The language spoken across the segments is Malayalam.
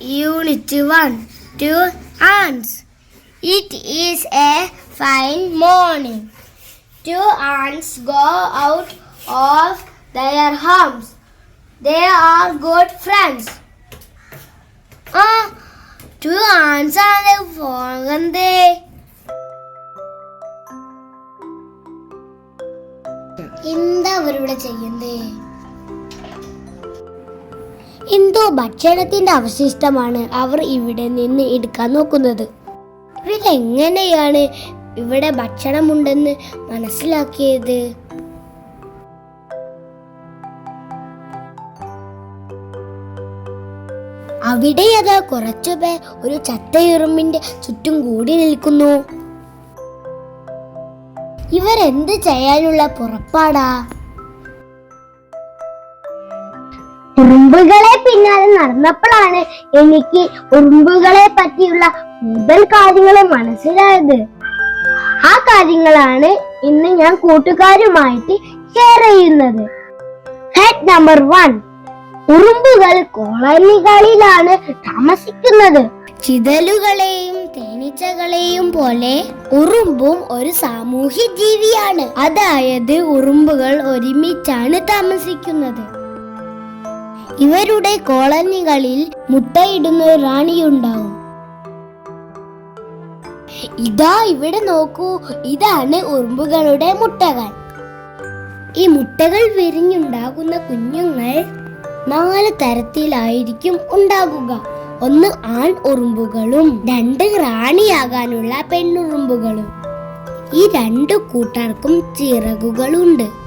Unit 1 Two ants. It is a fine morning. Two ants go out of their homes. They are good friends. Uh, two ants are ആണ് they. എന്താ അവരിവിടെ ചെയ്യുന്നത് എന്തോ ഭക്ഷണത്തിന്റെ അവശിഷ്ടമാണ് അവർ ഇവിടെ നിന്ന് എടുക്കാൻ നോക്കുന്നത്. ഇവരെങ്ങനെയാണ് ഇവിടെ ഭക്ഷണമുണ്ടെന്ന് മനസ്സിലാക്കിയത്? അവിടെ അതാ കുറച്ചുപേർ ഒരു ചത്തയുറുമ്പിന്റെ ചുറ്റും കൂടി നിൽക്കുന്നു. ഇവരെന്ത് ചെയ്യാനുള്ള പുറപ്പാടാ? ഉറുമ്പുകളെ പിന്നാലെ നടന്നപ്പോഴാണ് എനിക്ക് ഉറുമ്പുകളെ പറ്റിയുള്ള കൂടുതൽ കാര്യങ്ങൾ മനസ്സിലായത്. ആ കാര്യങ്ങളാണ് ഇന്ന് ഞാൻ കൂട്ടുകാരുമായിട്ട് ഷെയർ ചെയ്യുന്നത്. ഹെഡ് നമ്പർ വൺ ഉറുമ്പുകൾ കോളനികളിലാണ് താമസിക്കുന്നത്. ചിതലുകളെയും തേനീച്ചകളെയും പോലെ ഉറുമ്പും ഒരു സാമൂഹ്യ ജീവിയാണ് അതായത് ഉറുമ്പുകൾ ഒരുമിച്ചാണ് താമസിക്കുന്നത്. ഇവരുടെ കോളനികളിൽ മുട്ടയിടുന്ന ഒരു റാണിയുണ്ടാവും. ഇതാ ഇവിടെ നോക്കൂ ഇതാണ് ഉറുമ്പുകളുടെ മുട്ടകൾ. ഈ മുട്ടകൾ വിരിഞ്ഞുണ്ടാകുന്ന കുഞ്ഞുങ്ങൾ നാല് തരത്തിലായിരിക്കും ഉണ്ടാകുക. ഒന്ന് ആൺ ഉറുമ്പുകളും രണ്ട് റാണിയാകാനുള്ള പെണ്ണുറുമ്പുകളും. ഈ രണ്ടു കൂട്ടർക്കും ചിറകുകളുണ്ട്.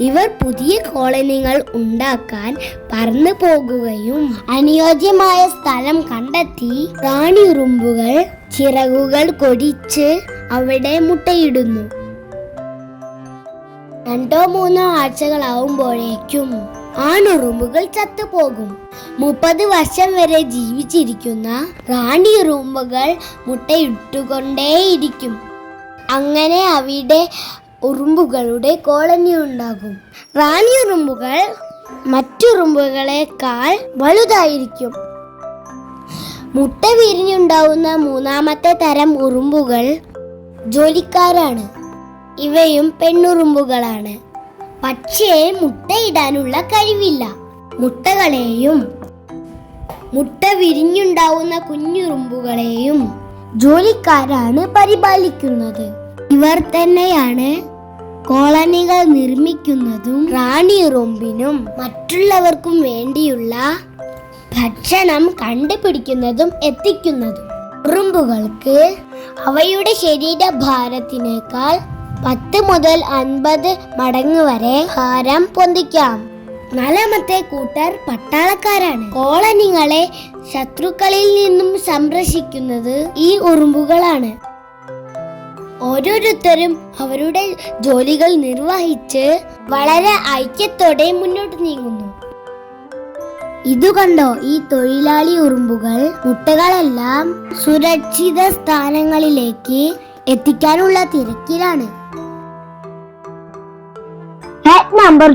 ഇവർ പുതിയ കോളനികൾ ഉണ്ടാക്കാൻ പറന്നു പോകുകയും അനുയോജ്യമായ സ്ഥലം കണ്ടെത്തി റാണി ഉറുമ്പുകൾ ചിറകുകൾ കൊടിച്ച് അവിടെ മുട്ടയിടുന്നു. രണ്ടോ മൂന്നോ ആഴ്ചകളാവുമ്പോഴേക്കും ആണുറുമ്പുകൾ ചത്തുപോകും. മുപ്പത് വർഷം വരെ ജീവിച്ചിരിക്കുന്ന റാണി ഉറുമ്പുകൾ മുട്ടയിട്ടുകൊണ്ടേയിരിക്കും. അങ്ങനെ അവിടെ ഉറുമ്പുകളുടെ കോളനി ഉണ്ടാകും. റാണി ഉറുമ്പുകൾ മറ്റുറുമ്പുകളെക്കാൾ വലുതായിരിക്കും. മുട്ട വിരിഞ്ഞുണ്ടാവുന്ന മൂന്നാമത്തെ തരം ഉറുമ്പുകൾ ജോലിക്കാരാണ്. ഇവയും പെണ്ണുറുമ്പുകളാണ്. പക്ഷേ മുട്ടയിടാനുള്ള കഴിവില്ല. മുട്ടകളെയും മുട്ട വിരിഞ്ഞുണ്ടാവുന്ന കുഞ്ഞുറുമ്പുകളെയും ജോലിക്കാരാണ് പരിപാലിക്കുന്നത്. ഇവർ തന്നെയാണ് കോളനികൾ നിർമ്മിക്കുന്നതും റാണി റൊമ്പിനും മറ്റുള്ളവർക്കും വേണ്ടിയുള്ള ഭക്ഷണം കണ്ടുപിടിക്കുന്നതും എത്തിക്കുന്നതും. ഉറുമ്പുകൾക്ക് അവയുടെ ശരീരഭാരത്തിനേക്കാൾ പത്ത് മുതൽ അൻപത് മടങ്ങ് വരെ ഭാരം പൊന്തിക്കാം. നാലാമത്തെ കൂട്ടർ പട്ടാളക്കാരാണ്. കോളനികളെ ശത്രുക്കളിൽ നിന്നും സംരക്ഷിക്കുന്നത് ഈ ഉറുമ്പുകളാണ്. ഓരോരുത്തരും അവരുടെ ജോലികൾ നിർവഹിച്ച് വളരെ ഐക്യത്തോടെ മുന്നോട്ട് നീങ്ങുന്നു. ഇതു കണ്ടോ ഈ തൊഴിലാളി ഉറുമ്പുകൾ? മുട്ടകളെല്ലാം സുരക്ഷിത സ്ഥാനങ്ങളിലേക്ക് എത്തിക്കാനുള്ള തിരക്കിലാണ്. നമ്പർ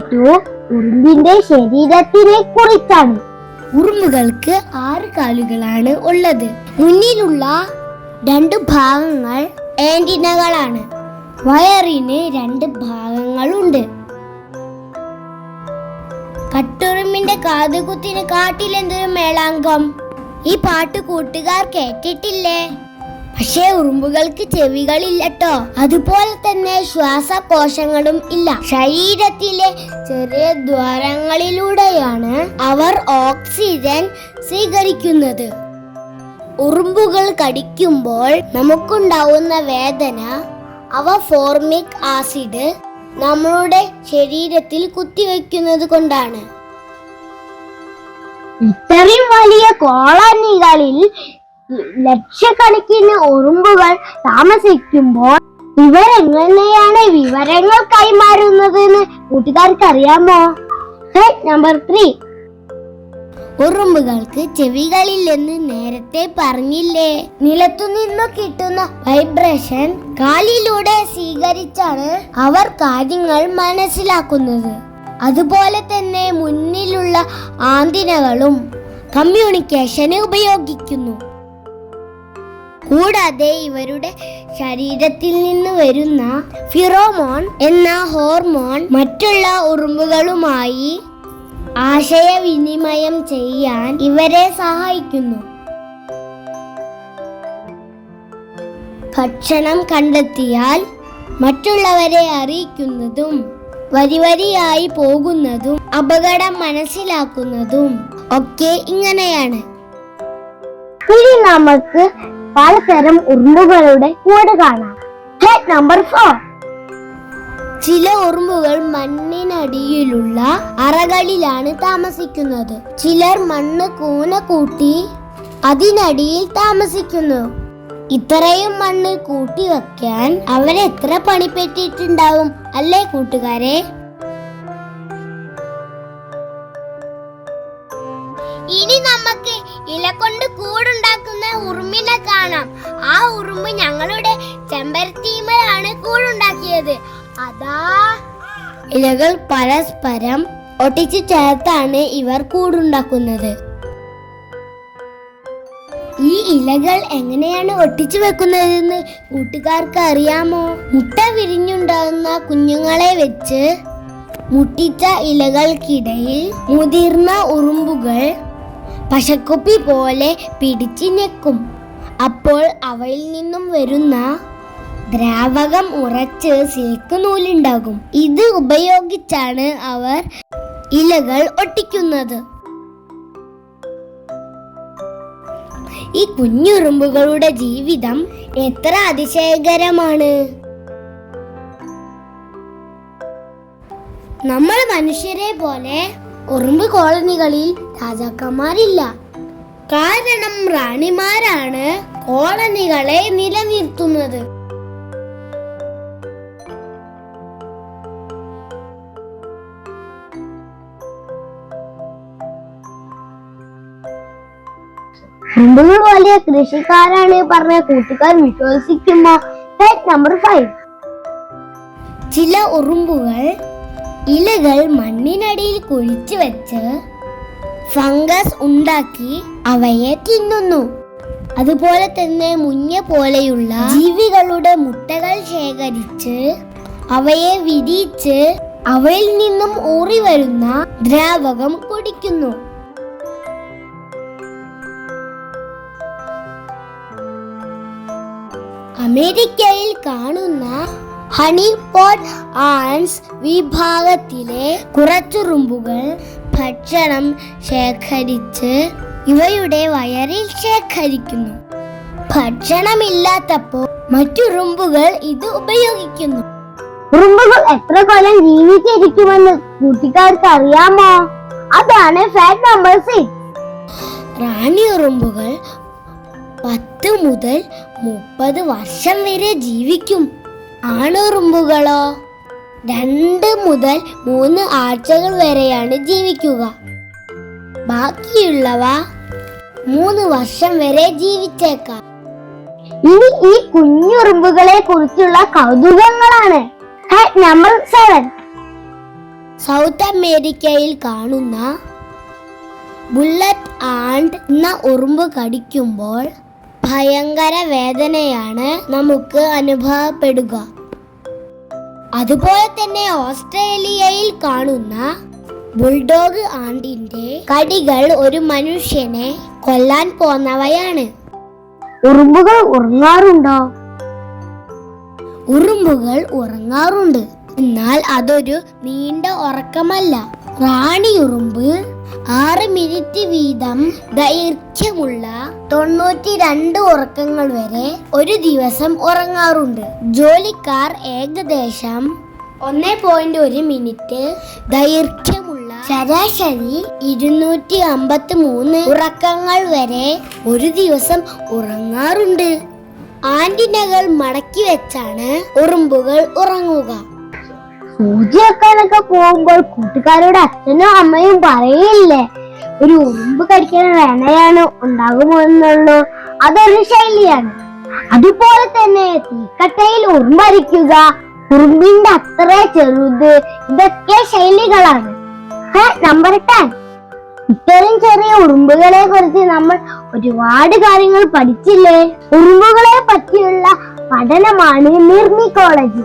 ഉറുമ്പിന്റെ ശരീരത്തിനെ കുറിച്ചാണ് ഉറുമ്പുകൾക്ക് ആറ് കാലുകളാണ് ഉള്ളത്. മുന്നിലുള്ള രണ്ട് ഭാഗങ്ങൾ ആന്റിനകളാണ്. വയറിന് രണ്ട് ഭാഗങ്ങളുണ്ട്. കട്ടുറുമ്പിന്റെ കാതുകുത്തിന് കാട്ടിലെന്തൊരു മേളാങ്കം? ഈ പാട്ട് കൂട്ടുകാർ കേട്ടിട്ടില്ലേ? പക്ഷേ ഉറുമ്പുകൾക്ക് ചെവികളില്ലട്ടോ. അതുപോലെ തന്നെ ശ്വാസകോശങ്ങളും ഇല്ല. ശരീരത്തിലെ ചെറിയ ദ്വാരങ്ങളിലൂടെയാണ് അവർ ഓക്സിജൻ സ്വീകരിക്കുന്നത്. ഉറുമ്പുകൾ കടിക്കുമ്പോൾ നമുക്കുണ്ടാവുന്ന വേദന അവ ഫോർമിക് ആസിഡ് നമ്മളുടെ ശരീരത്തിൽ കുത്തിവെക്കുന്നത് കൊണ്ടാണ്. ഇത്രയും വലിയ കോളനികളിൽ ലക്ഷക്കണക്കിന് ഉറുമ്പുകൾ താമസിക്കുമ്പോൾ ഇവരെങ്ങനെയാണ് വിവരങ്ങൾ കൈമാറുന്നതെന്ന് കൂട്ടുകാർക്ക് അറിയാമോ നമ്പർ ത്രീ ഉറുമ്പുകൾക്ക് ചെവികളില്ലെന്ന് നേരത്തെ പറഞ്ഞില്ലേ? നിലത്തു നിന്നു കിട്ടുന്ന വൈബ്രേഷൻ കാലിലൂടെ സ്വീകരിച്ചാണ് അവർ കാര്യങ്ങൾ മനസ്സിലാക്കുന്നത്. അതുപോലെ തന്നെ മുന്നിലുള്ള ആന്തിനകളും കമ്മ്യൂണിക്കേഷന് ഉപയോഗിക്കുന്നു. കൂടാതെ ഇവരുടെ ശരീരത്തിൽ നിന്ന് വരുന്ന ഫിറോമോൺ എന്ന ഹോർമോൺ മറ്റുള്ള ഉറുമ്പുകളുമായി ആശയവിനിമയം ചെയ്യാൻ ഇവരെ സഹായിക്കുന്നു. ഭക്ഷണം കണ്ടെത്തിയാൽ മറ്റുള്ളവരെ അറിയിക്കുന്നതും വരിവരിയായി പോകുന്നതും അപകടം മനസ്സിലാക്കുന്നതും ഒക്കെ ഇങ്ങനെയാണ്. ഇനി നമുക്ക് പലതരം ഉറുമ്പുകളുടെ കൂട് കാണാം. നമ്പർ ഫോർ ചില ഉറുമ്പുകൾ മണ്ണിനടിയിലുള്ള അറകളിലാണ് താമസിക്കുന്നത്. ചിലർ മണ്ണ് കൂന കൂട്ടി അതിനടിയിൽ താമസിക്കുന്നു. ഇത്രയും മണ്ണ് കൂട്ടി വെക്കാൻ അവരെത്ര പണിപ്പെട്ടിട്ടുണ്ടാവും അല്ലേ കൂട്ടുകാരെ? ഇലകൾ പരസ്പരം ഒട്ടിച്ചു ചേർത്താണ് ഇവർ കൂടുണ്ടാക്കുന്നത്. ഈ ഇലകൾ എങ്ങനെയാണ് ഒട്ടിച്ചു വെക്കുന്നതെന്ന് കൂട്ടുകാർക്ക് അറിയാമോ? മുട്ട വിരിഞ്ഞുണ്ടാകുന്ന കുഞ്ഞുങ്ങളെ വെച്ച് മുട്ടിച്ച ഇലകൾക്കിടയിൽ മുതിർന്ന ഉറുമ്പുകൾ പശക്കുപ്പി പോലെ പിടിച്ചു ഞെക്കും. അപ്പോൾ അവയിൽ നിന്നും വരുന്ന ദ്രാവകം ഉറച്ച് സിൽക്ക് നൂലുണ്ടാകും. ഇത് ഉപയോഗിച്ചാണ് അവർ ഇലകൾ ഒട്ടിക്കുന്നത്. ഈ കുഞ്ഞുറുമ്പുകളുടെ ജീവിതം എത്ര അതിശയകരമാണ്. നമ്മൾ മനുഷ്യരെ പോലെ ഉറുമ്പ് കോളനികളിൽ രാജാക്കന്മാരില്ല. കാരണം റാണിമാരാണ് കോളനികളെ നിലനിർത്തുന്നത്. ഉറുമ്പുകൾ വലിയ കൃഷിക്കാരാണ് പറഞ്ഞ കൂട്ടുകാർ വിശ്വസിക്കുമോ നമ്പർ ഫൈവ് ചില ഉറുമ്പുകൾ ഇലകൾ മണ്ണിനടിയിൽ കുഴിച്ചു വെച്ച് ഫംഗസ് ഉണ്ടാക്കി അവയെ തിന്നുന്നു. അതുപോലെ തന്നെ മുഞ്ഞ പോലെയുള്ള ജീവികളുടെ മുട്ടകൾ ശേഖരിച്ച് അവയെ വിരിയിച്ച് അവയിൽ നിന്നും ഊറി വരുന്ന ദ്രാവകം കുടിക്കുന്നു. അമേരിക്കയിൽ കാണുന്ന ഹണി പോട്ട് ആൻസ് വിഭാഗത്തിലെ കുറച്ചുറുമ്പുകൾ ഭക്ഷണം ശേഖരിച്ച് ഇവയുടെ വയറിൽ ശേഖരിക്കുന്നു. ഭക്ഷണമില്ലാത്തപ്പോൾ മറ്റു മറ്റുറുമ്പുകൾ ഇത് ഉപയോഗിക്കുന്നു. ഉറുമ്പുകൾ എത്ര കൊല്ലം ജീവിച്ചിരിക്കുമെന്ന് കൂട്ടിക്കാർക്ക് അറിയാമോ? അതാണ് ഫാക്ട് നമ്പർ സിക്സ്. റാണി ഉറുമ്പുകൾ പത്ത് മുതൽ മുപ്പത് വർഷം വരെ ജീവിക്കും. ആണുറുമ്പുകളോ? രണ്ട് മുതൽ മൂന്ന് ആഴ്ചകൾ വരെയാണ് ജീവിക്കുക. ബാക്കിയുള്ളവ മൂന്ന് വർഷം വരെ ജീവിച്ചേക്കാം. ഇനി ഈ കുഞ്ഞുറുമ്പുകളെ കുറിച്ചുള്ള കൗതുകങ്ങളാണ്. നമ്പർ സെവൻ സൗത്ത് അമേരിക്കയിൽ കാണുന്ന ബുള്ളറ്റ് ആൻഡ് എന്ന ഉറുമ്പ് കടിക്കുമ്പോൾ ഭയങ്കര വേദനയാണ് നമുക്ക് അനുഭവപ്പെടുക. അതുപോലെ തന്നെ ഓസ്ട്രേലിയയിൽ കാണുന്ന ബുൾഡോഗ് ആണ്ടിന്റെ കടികൾ ഒരു മനുഷ്യനെ കൊല്ലാൻ പോന്നവയാണ്. ഉറുമ്പുകൾ ഉറങ്ങാറുണ്ടോ? ഉറുമ്പുകൾ ഉറങ്ങാറുണ്ട്. എന്നാൽ അതൊരു നീണ്ട ഉറക്കമല്ല. റാണി ഉറുമ്പ് ആറ് മിനിറ്റ് വീതം ദൈർഘ്യമുള്ള തൊണ്ണൂറ്റി രണ്ട് ഉറക്കങ്ങൾ വരെ ഒരു ദിവസം ഉറങ്ങാറുണ്ട്. ജോലിക്കാർ ഏകദേശം ഒന്നേ പോയിന്റ് ഒരു മിനിറ്റ് ദൈർഘ്യമുള്ള ശരാശരി ഇരുന്നൂറ്റി അമ്പത്തി മൂന്ന് ഉറക്കങ്ങൾ വരെ ഒരു ദിവസം ഉറങ്ങാറുണ്ട്. ആന്റിനകൾ മടക്കി വെച്ചാണ് ഉറുമ്പുകൾ ഉറങ്ങുക. സൂചി വെക്കാനൊക്കെ പോകുമ്പോൾ കൂട്ടുകാരോട് അച്ഛനും അമ്മയും പറയില്ലേ? ഒരു ഉറുമ്പ് കടിക്കുന്ന വേണയാണ് ഉണ്ടാകുമോ എന്നുള്ളൂ. അതൊരു ശൈലിയാണ്. അതുപോലെ തന്നെ തീക്കട്ടയിൽ ഉറുമ്പരിക്കുക ഉറുമ്പിന്റെ അത്ര ചെറുത് ഇതൊക്കെ ശൈലികളാണ്. നമ്പർ ടെൻ ഇത്തരം ചെറിയ ഉറുമ്പുകളെ കുറിച്ച് നമ്മൾ ഒരുപാട് കാര്യങ്ങൾ പഠിച്ചില്ലേ? ഉറുമ്പുകളെ പറ്റിയുള്ള പഠനമാണ് നിർമ്മിക്കോളജി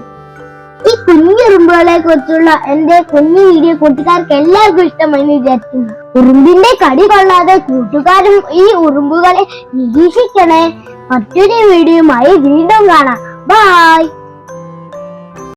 ഈ കുഞ്ഞുറുമ്പുകളെ കുറിച്ചുള്ള എന്റെ കുഞ്ഞു വീഡിയോ കൂട്ടുകാർക്ക് എല്ലാവർക്കും ഇഷ്ടമായി വിചാരിക്കുന്നു. ഉറുമ്പിന്റെ കടി കൊള്ളാതെ കൂട്ടുകാരും ഈ ഉറുമ്പുകളെ നിരീക്ഷിക്കണേ. മറ്റൊരു വീഡിയോയുമായി വീണ്ടും കാണാം. ബായ്